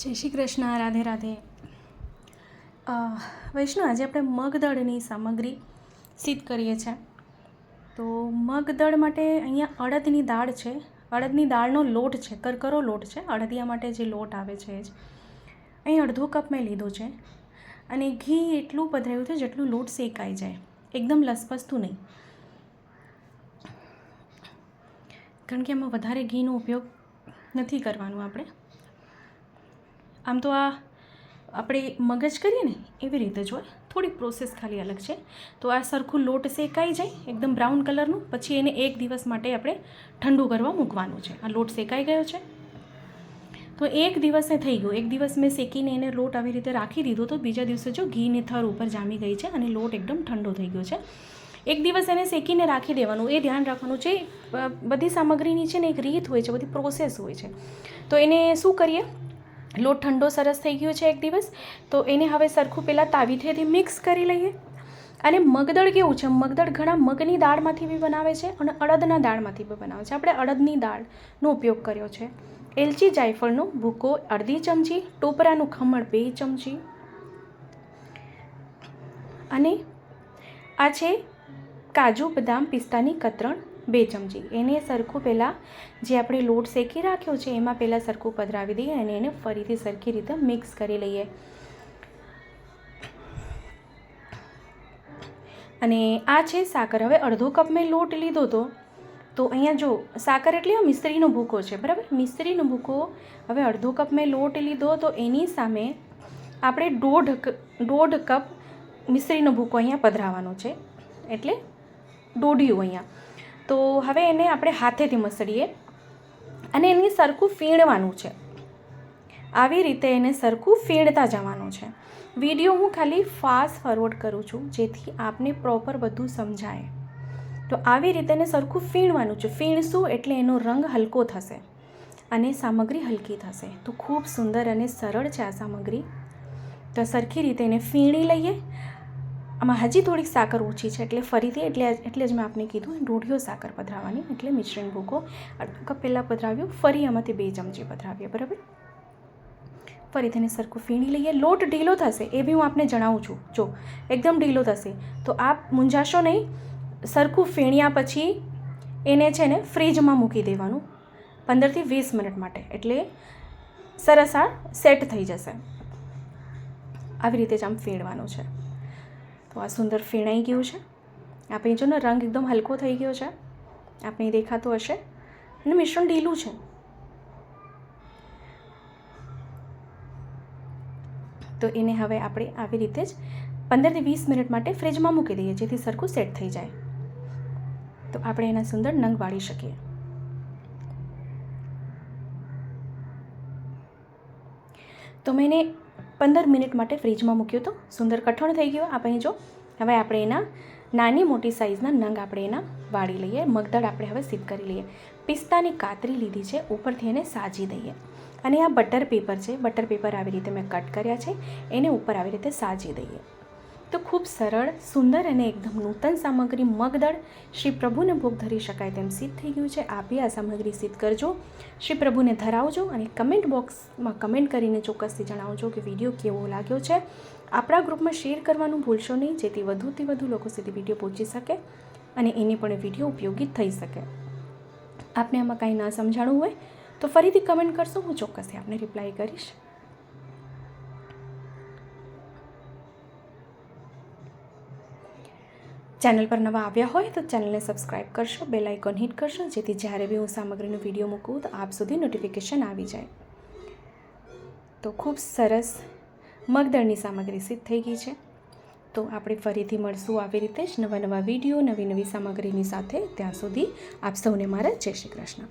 જય શ્રી કૃષ્ણ, રાધે રાધે. વૈષ્ણવ, આજે આપણે મગદળની સામગ્રી સિદ્ધ કરીએ છીએ તો મગદળ માટે અહીંયા અડદની દાળ છે. અડદની દાળનો લોટ છે, કરકરો લોટ છે. અડદિયા માટે જે લોટ આવે છે એ જ. અહીં અડધો કપ મેં લીધો છે. અને ઘી એટલું પધરાયું છે જેટલું લોટ શેકાઈ જાય. એકદમ લસપસતું નહીં. કારણ કે એમાં વધારે ઘીનો ઉપયોગ નથી કરવાનો આપણે. આમ તો આ આપણે મગજ કરીએ ને એવી રીતે જ હોય. થોડીક પ્રોસેસ ખાલી અલગ છે. તો આ સરખું લોટ શેકાઈ જાય, એકદમ બ્રાઉન કલરનું પછી એને એક દિવસ માટે આપણે ઠંડુ કરવા મૂકવાનું છે. આ લોટ શેકાઈ ગયો છે. તો એક દિવસે થઈ ગયો. એક દિવસ મેં શેકીને એને લોટ આવી રીતે રાખી દીધો તો બીજા દિવસે જો ઘીની થર ઉપર જામી ગઈ છે અને લોટ એકદમ ઠંડો થઈ ગયો છે. એક દિવસ એને શેકીને રાખી દેવાનું. એ ધ્યાન રાખવાનું છે બધી સામગ્રીની છે ને એક રીત હોય છે, બધી પ્રોસેસ હોય છે. તો એને શું કરીએ? લોટ ઠંડો સરસ થઈ ગયો છે એક દિવસ. તો એને હવે સરખું પહેલાં તાવીથેથી મિક્સ કરી લઈએ. અને મગદળ કેવું છે? મગદળ ઘણા મગની દાળમાંથી બી બનાવે છે અને અડદના દાળમાંથી બી બનાવે છે. આપણે અડદની દાળનો ઉપયોગ કર્યો છે. એલચી જાયફળનો ભૂકો, અડધી ચમચી, ટોપરાનું ખમણ બે ચમચી. અને આ છે કાજુ બદામ પિસ્તાની કતરણ. બે ચમચી. એને સરખું પહેલાં જે આપણે લોટ શેકી રાખ્યો છે, એમાં પહેલાં સરખું પધરાવી દઈએ અને એને ફરીથી સરખી રીતે મિક્સ કરી લઈએ. અને આ છે સાકર. હવે અડધો કપ મેં લોટ લીધો હતો તો અહીંયા જો, સાકર એટલે મિસ્ત્રીનો ભૂકો છે, બરાબર? મિસ્ત્રીનો ભૂકો. હવે અડધો કપ મેં લોટ લીધો તો એની સામે આપણે દોઢ દોઢ કપ મિસ્ત્રીનો ભૂકો અહીંયા પધરાવવાનો છે. એટલે દોઢિયું અહીંયા. તો હવે એને આપણે હાથેથી મસળીએ અને એની સરખું ફીણવાનું છે. આવી રીતે એને સરખું ફીણતા જવાનું છે. વીડિયો હું ખાલી ફાસ્ટ ફોરવર્ડ કરું છું, જેથી આપને પ્રોપર બધું સમજાય. તો આવી રીતે એને સરખું ફીણવાનું છે. ફીણશું એટલે એનો રંગ હલકો થશે અને સામગ્રી હલકી થશે. તો ખૂબ સુંદર અને સરળ છે આ સામગ્રી. તો સરખી રીતે એને ફીણી લઈએ આમાં હજી થોડીક સાકર ઓછી છે એટલે ફરીથી એટલે એટલે જ મેં આપને કીધું દોઢિયો સાકર પધરાવવાની એટલે મિશ્રણ ભૂકો. અડધો કપ પહેલાં પધરાવ્યું, ફરી આમાંથી બે ચમચી પધરાવીએ બરાબર? ફરી તેને સરખું ફીણી લઈએ. લોટ ઢીલો થશે, એ બી હું આપને જણાવું છું. જો, એકદમ ઢીલો થશે, તો આપ મૂંઝાશો નહીં. સરખું ફીણ્યા પછી એને છે ને, ફ્રીજમાં મૂકી દેવાનું. પંદરથી વીસ મિનિટ માટે, એટલે સરસ આ સેટ થઈ જશે. આવી રીતે જ આમ ફીણવાનું છે. આ સુંદર ફીણાઈ ગયું છે. આપણે જો ને રંગ એકદમ હલકો થઈ ગયો છે. આપણે દેખાતું હશે. અને મિશ્રણ ઢીલું છે. તો એને હવે આપણે આવી રીતે જ પંદરથી વીસ મિનિટ માટે ફ્રિજમાં મૂકી દઈએ, જેથી સરખું સેટ થઈ જાય. તો આપણે એના સુંદર નંગ વાળી શકીએ. તો મેં એને પંદર મિનિટ માટે ફ્રીજમાં મૂક્યું તો સુંદર કઠણ થઈ ગયું. આપણે જો હવે આપણે એના નાની મોટી સાઇઝના નંગ આપણે એના વાળી લઈએ. મગદળ આપણે હવે સિદ્ધ કરી લઈએ. પિસ્તાની કાતરી લીધી છે. ઉપરથી એને સાજી દઈએ. અને આ બટર પેપર છે. બટર પેપર આવી રીતે મેં કટ કર્યા છે. એને ઉપર આવી રીતે સાજી દઈએ. તો ખૂબ સરળ, સુંદર અને એકદમ નૂતન સામગ્રી મગદળ શ્રી પ્રભુને ભોગ ધરી શકાય તેમ સિદ્ધ થઈ ગયું છે. આપી આ સામગ્રી સિદ્ધ કરજો. શ્રી પ્રભુને ધરાવજો અને કમેન્ટ બોક્સમાં કમેન્ટ કરીને ચોક્કસથી જણાવજો કે વીડિયો કેવો લાગ્યો છે. આપણા ગ્રુપમાં શેર કરવાનું ભૂલશો નહીં, જેથી વધુથી વધુ લોકો સુધી વીડિયો પહોંચી શકે અને એની પણ વીડિયો ઉપયોગી થઈ શકે. આપને આમાં કાંઈ ના સમજાણું હોય તો ફરીથી કમેન્ટ કરશો, હું ચોક્કસથી આપને રિપ્લાય કરીશ. ચેનલ પર નવા આવ્યા હોય તો ચેનલને સબસ્ક્રાઈબ કરશો, બેલ આઇકોન હિટ કરશો, જેથી જ્યારે બી હું સામગ્રીનો વીડિયો મૂકું તો આપ સુધી નોટિફિકેશન આવી જાય. તો ખૂબ સરસ મગદળની સામગ્રી સિદ્ધ થઈ ગઈ છે. તો આપણે ફરીથી મળશું આવી રીતે જ નવા નવા વીડિયો, નવી નવી સામગ્રીની સાથે. ત્યાં સુધી આપ સૌને મારા જય શ્રી કૃષ્ણ.